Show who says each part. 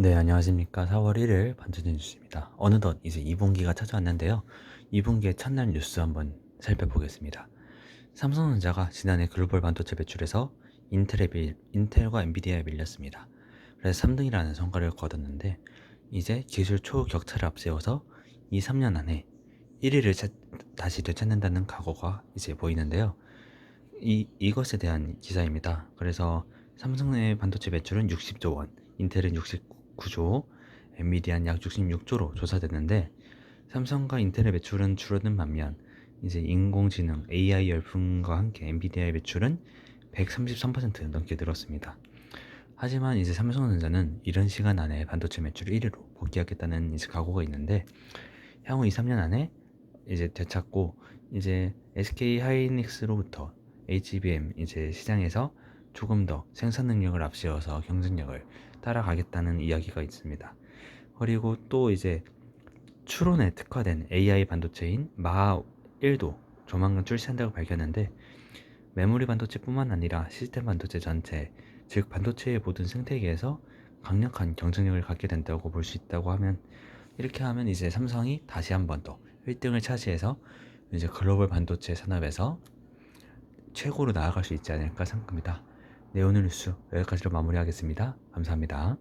Speaker 1: 네, 안녕하십니까. 4월 1일 반전의 뉴스입니다. 어느덧 이제 2분기가 찾아왔는데요. 2분기의 첫날 뉴스 한번 살펴보겠습니다. 삼성전자가 지난해 글로벌 반도체 매출에서 인텔에 빌, 인텔과 엔비디아에 밀렸습니다. 그래서 3등이라는 성과를 거뒀는데 이제 기술 초격차를 앞세워서 2, 3년 안에 1위를 찾- 다시 되찾는다는 각오가 이제 보이는데요. 이, 이것에 대한 기사입니다. 그래서 삼성의 반도체 매출은 60조 원, 인텔은 69 조, 엔비디아는 약 66조로 조사됐는데 삼성과 인텔의 매출은 줄어든 반면 이제 인공지능 AI 열풍과 함께 엔비디아의 매출은 133% 넘게 늘었습니다. 하지만 이제 삼성전자는 이런 시간 안에 반도체 매출 1위로 복귀하겠다는 이제 각오가 있는데 향후 2, 3년 안에 이제 되찾고 이제 SK 하이닉스로부터 HBM 이제 시장에서 조금 더 생산 능력을 앞세워서 경쟁력을 따라가겠다는 이야기가 있습니다. 그리고 또 이제 추론에 특화된 AI 반도체인 마하 1도 조만간 출시한다고 밝혔는데 메모리 반도체뿐만 아니라 시스템 반도체 전체, 즉 반도체의 모든 생태계에서 강력한 경쟁력을 갖게 된다고 볼 수 있다고 하면 이렇게 하면 이제 삼성이 다시 한 번 더 1등을 차지해서 이제 글로벌 반도체 산업에서 최고로 나아갈 수 있지 않을까 생각합니다. 네, 오늘 뉴스 여기까지로 마무리하겠습니다. 감사합니다.